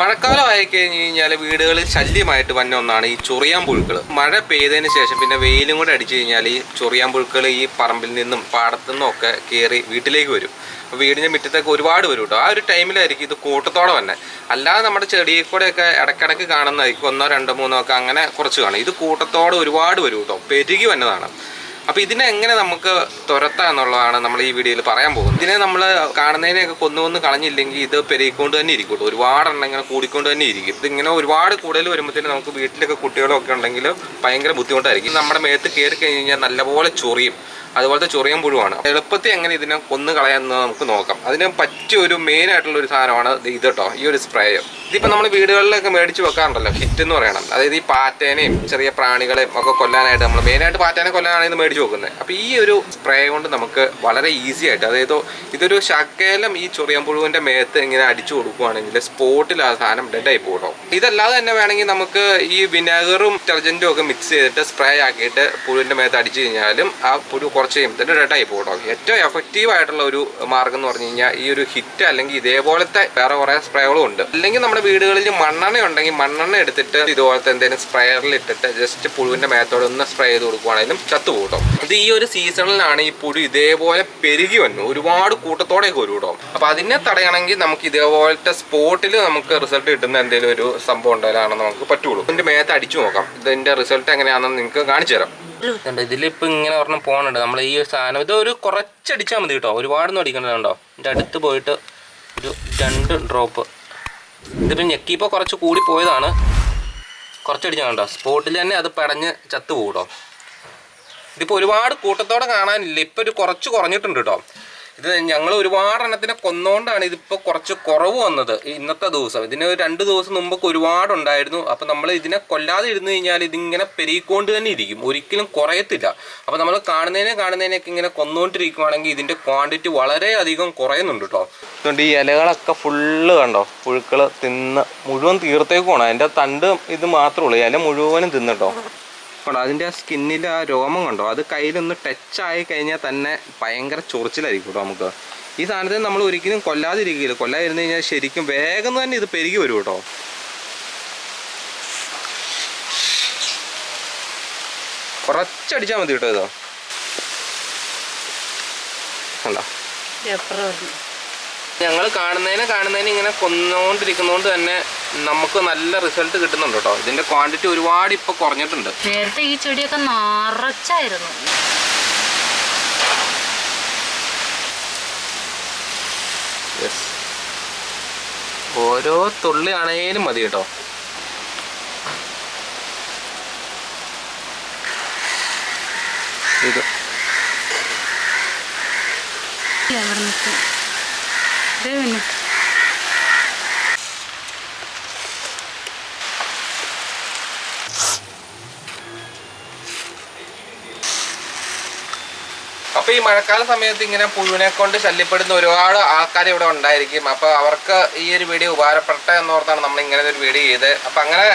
മഴക്കാലം ആയി കഴിഞ്ഞ് കഴിഞ്ഞാൽ വീടുകളിൽ ശല്യമായിട്ട് വന്ന ഒന്നാണ് ഈ ചൊറിയാൻ പുഴുക്കൾ മഴ പെയ്തതിന് ശേഷം പിന്നെ വെയിലും കൂടെ അടിച്ചു കഴിഞ്ഞാൽ ഈ ചൊറിയാൻ പുഴുക്കൾ ഈ പറമ്പിൽ നിന്നും പാടത്തു നിന്നും ഒക്കെ കയറി വീട്ടിലേക്ക് വരും. വീടിന്റെ മുറ്റത്തൊക്കെ ഒരുപാട് വരും കേട്ടോ. ആ ഒരു ടൈമിലായിരിക്കും ഇത് കൂട്ടത്തോടെ തന്നെ അല്ലാതെ നമ്മുടെ ചെടിയിൽ കൂടെയൊക്കെ ഇടയ്ക്കിടയ്ക്ക് കാണുന്നതായിരിക്കും. ഒന്നോ രണ്ടോ മൂന്നോ ഒക്കെ അങ്ങനെ കുറച്ച് കാണും. ഇത് കൂട്ടത്തോടെ ഒരുപാട് വരും കേട്ടോ. പെരുകി വന്നതാണ്. അപ്പോൾ ഇതിനെ എങ്ങനെ നമുക്ക് തുരത്താം എന്നുള്ളതാണ് നമ്മൾ ഈ വീഡിയോയിൽ പറയാൻ പോകുന്നത്. ഇതിനെ നമ്മൾ കാണുന്നതിനെയൊക്കെ കൊന്നു കൊന്ന് കളഞ്ഞില്ലെങ്കിൽ ഇത് പെരുകിക്കൊണ്ട് തന്നെ ഇരിക്കും ഒരുപാട് ഒരുപാടെണ്ണം ഇങ്ങനെ കൂടിക്കൊണ്ട് തന്നെ ഇരിക്കും. ഇതിങ്ങനെ ഒരുപാട് കൂടുതൽ വരുമ്പോഴത്തേനും നമുക്ക് വീട്ടിലൊക്കെ കുട്ടികളൊക്കെ ഉണ്ടെങ്കിൽ ഭയങ്കര ബുദ്ധിമുട്ടായിരിക്കും. നമ്മുടെ മേത്ത് കയറി കഴിഞ്ഞ് കഴിഞ്ഞാൽ നല്ലപോലെ ചൊറിയും. അതുപോലത്തെ ചൊറിയൻ പുഴുവാണ്. എളുപ്പത്തിൽ എങ്ങനെ ഇതിനെ കൊന്നു കളയാമെന്ന് നമുക്ക് നോക്കാം. അതിന് പറ്റിയ ഒരു മെയിൻ ആയിട്ടുള്ള ഒരു സാധനമാണ് ഇത് കേട്ടോ ഈ ഒരു സ്പ്രേയോ ഇതിപ്പോൾ നമ്മൾ വീടുകളിലൊക്കെ മേടിച്ച് വെക്കാറുണ്ടല്ലോ ഹിറ്റ് എന്ന് പറയണം. അതായത് ഈ പാറ്റേനെയും ചെറിയ പ്രാണികളെയും ഒക്കെ കൊല്ലാനായിട്ട് നമ്മൾ മെയിനായിട്ട് പാറ്റേനെ കൊല്ലാനാണ് ഇത് മേടിച്ച് വെക്കുന്നത് അപ്പോൾ ഈ ഒരു സ്പ്രേ കൊണ്ട് നമുക്ക് വളരെ ഈസി ആയിട്ട് അതായത് ഇതൊരു ശകലം ഈ ചൊറിയൻ പുഴുവിന്റെ മേത്ത് ഇങ്ങനെ അടിച്ചു കൊടുക്കുകയാണെങ്കിൽ സ്പോട്ടിൽ ആ സാധനം ഡെഡായി പോകും ഇതല്ലാതെ തന്നെ വേണമെങ്കിൽ നമുക്ക് ഈ വിനാഗറും ഡിറ്റർജന്റും ഒക്കെ മിക്സ് ചെയ്തിട്ട് സ്പ്രേ ആക്കിയിട്ട് പുഴുവിന്റെ മേത്ത് അടിച്ചു കഴിഞ്ഞാലും ആ പുഴു കുറച്ച് കഴിയുമ്പോൾ ഡെഡായി പോകും ഏറ്റവും എഫക്റ്റീവ് ആയിട്ടുള്ള ഒരു മാർഗം എന്ന് പറഞ്ഞു കഴിഞ്ഞാൽ ഈ ഒരു ഹിറ്റ് അല്ലെങ്കിൽ ഇതേപോലത്തെ വേറെ കുറേ സ്പ്രേകളും ഉണ്ട്. അല്ലെങ്കിൽ നമ്മുടെ വീടുകളിൽ മണ്ണെണ്ണ ഉണ്ടെങ്കിൽ മണ്ണെണ്ണ എടുത്തിട്ട് ഇതുപോലത്തെ എന്തെങ്കിലും സ്പ്രേയറിൽ ഇട്ടിട്ട് ജസ്റ്റ് പുഴുവിന്റെ മേത്തോടെ ഒന്ന് സ്പ്രേ ചെയ്ത് കൊടുക്കുകയാണെങ്കിലും ചത്തു അത് ഈ ഒരു സീസണിലാണ് ഈ പുഴു ഇതേപോലെ പെരുകി വന്നു. ഒരുപാട് കൂട്ടത്തോടെ വരും കേട്ടോ അപ്പൊ അതിനെ തടയണമെങ്കിൽ നമുക്ക് ഇതേപോലത്തെ സ്പോട്ടിൽ നമുക്ക് റിസൾട്ട് കിട്ടുന്ന എന്തെങ്കിലും ഒരു സംഭവം ഉണ്ടായാലാണെന്ന് നമുക്ക് പറ്റുള്ളൂ. ഇതിന്റെ മേത്ത് അടിച്ചു നോക്കാം. ഇതിന്റെ റിസൾട്ട് എങ്ങനെയാണെന്ന് നിങ്ങൾക്ക് കാണിച്ചു തരാം. ഇതിലിപ്പോ ഇങ്ങനെ ഒരെണ്ണം പോകണുണ്ട് നമ്മൾ ഈ സാധനം ഇത് ഒരു കുറച്ചടിച്ചാൽ മതി കേട്ടോ ഒരുപാടൊന്നും അടിക്കണ്ടോ എന്റെ അടുത്ത് പോയിട്ട് ഒരു രണ്ട് ഡ്രോപ്പ്. ഇതിപ്പോൾ ഞെക്കിപ്പോ കുറച്ച് കൂടി പോയതാണ്. കുറച്ചടിച്ചാൽ കണ്ടോ സ്പോട്ടിൽ തന്നെ അത് പടഞ്ഞ് ചത്തു പോകട്ടോ ഇതിപ്പോൾ ഒരുപാട് കൂട്ടത്തോടെ കാണാനില്ല? ഇപ്പോൾ ഒരു കുറച്ച് കുറഞ്ഞിട്ടുണ്ട് കേട്ടോ ഇത് ഞങ്ങൾ ഒരുപാട് എണ്ണത്തിനെ കൊന്നുകൊണ്ടാണ് ഇതിപ്പോൾ കുറച്ച് കുറവ് വന്നത് ഇന്നത്തെ ദിവസം. ഇതിന് രണ്ട് ദിവസം മുമ്പൊക്കെ ഒരുപാട് ഉണ്ടായിരുന്നു അപ്പോൾ നമ്മൾ ഇതിനെ കൊല്ലാതെ ഇരുന്ന് കഴിഞ്ഞാൽ ഇതിങ്ങനെ പെരുകിക്കൊണ്ട് തന്നെ ഇരിക്കും. ഒരിക്കലും കുറയത്തില്ല. അപ്പോൾ നമ്മൾ കാണുന്നതിനെ കാണുന്നതിനൊക്കെ ഇങ്ങനെ കൊന്നുകൊണ്ടിരിക്കുവാണെങ്കിൽ ഇതിന്റെ ക്വാണ്ടിറ്റി വളരെയധികം കുറയുന്നുണ്ട് കേട്ടോ അതുകൊണ്ട് ഈ ഇലകളൊക്കെ ഫുള്ള് കണ്ടോ? പുഴുക്കൾ തിന്ന് മുഴുവൻ തീർത്തേക്കുവാണ്. അതിന്റെ തണ്ട് ഇത് മാത്രമേ ഉള്ളൂ. ഇല മുഴുവനും തിന്നിട്ടോ കണ്ടോ അതിന്റെ ആ സ്കിന്നിൽ ആ രോമം കണ്ടോ? അത് കയ്യിലൊന്ന് ടച്ച് ആയി കഴിഞ്ഞാൽ തന്നെ ഭയങ്കര ചൊറിച്ചിലായിരിക്കും കേട്ടോ നമുക്ക്. ഈ സാധനത്തിന് നമ്മൾ ഒരിക്കലും കൊല്ലാതിരിക്കില്ല കൊല്ലാതിരുന്ന് കഴിഞ്ഞാൽ ശരിക്കും വേഗം തന്നെ ഇത് പെരുകി വരും കേട്ടോ കുറച്ചടിച്ചാൽ മതി കേട്ടോ ഇതോ. കണ്ടോ? ഞങ്ങൾ കാണുന്നതിനെ കാണുന്നതിന് ഇങ്ങനെ കൊന്നുകൊണ്ടിരിക്കുന്നതുകൊണ്ട് തന്നെ നമുക്ക് നല്ല റിസൾട്ട് കിട്ടുന്നുണ്ട് കേട്ടോ. ഇതിന്റെ ക്വാണ്ടിറ്റി ഒരുപാട് ഇപ്പൊ കുറഞ്ഞിട്ടുണ്ട്. നേരത്തെ ഈ ചെടിയൊക്കെ നിറച്ചായിരുന്നു. ഓരോ തുള്ളി ആണേലും മതി കേട്ടോ. ഇത്. അവിടെ നിൽക്കും? അപ്പൊ ഈ മഴക്കാല സമയത്ത് ഇങ്ങനെ പുഴുവിനെ കൊണ്ട് ശല്യപ്പെടുന്ന ഒരുപാട് ആൾക്കാർ ഇവിടെ ഉണ്ടായിരിക്കും. അപ്പൊ അവർക്ക് ഈ ഒരു വീഡിയോ ഉപകാരപ്പെട്ടെ എന്നോർത്താണ് നമ്മൾ ഇങ്ങനെ ഒരു വീഡിയോ ചെയ്ത്. അപ്പൊ അങ്ങനെ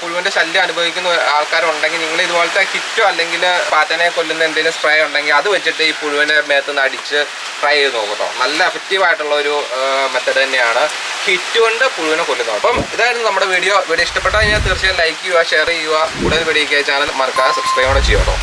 പുഴുവിന്റെ ശല്യം അനുഭവിക്കുന്ന ആൾക്കാരുണ്ടെങ്കിൽ നിങ്ങൾ ഇതുപോലത്തെ കിറ്റോ അല്ലെങ്കിൽ പാറ്റനെ കൊല്ലുന്ന എന്തെങ്കിലും സ്പ്രേ ഉണ്ടെങ്കിൽ അത് വെച്ചിട്ട് ഈ പുഴുവിനെ മേത്തുനിന്ന് അടിച്ച് ട്രൈ ചെയ്ത് നോക്കട്ടോ നല്ല എഫക്റ്റീവ് ആയിട്ടുള്ള ഒരു മെത്തഡ് തന്നെയാണ് ഹിറ്റ് കൊണ്ട് പുഴുവിനെ കൊല്ലുന്നത്. അപ്പം ഇതായിരുന്നു നമ്മുടെ വീഡിയോ. വീഡിയോ ഇഷ്ടപ്പെട്ടാൽ ഞാൻ തീർച്ചയായും ലൈക്ക് ചെയ്യുക ഷെയർ ചെയ്യുക. കൂടുതൽ വീഡിയോയ്ക്ക് ചാനൽ മറക്കാതെ സബ്സ്ക്രൈബ് കേട്ടോ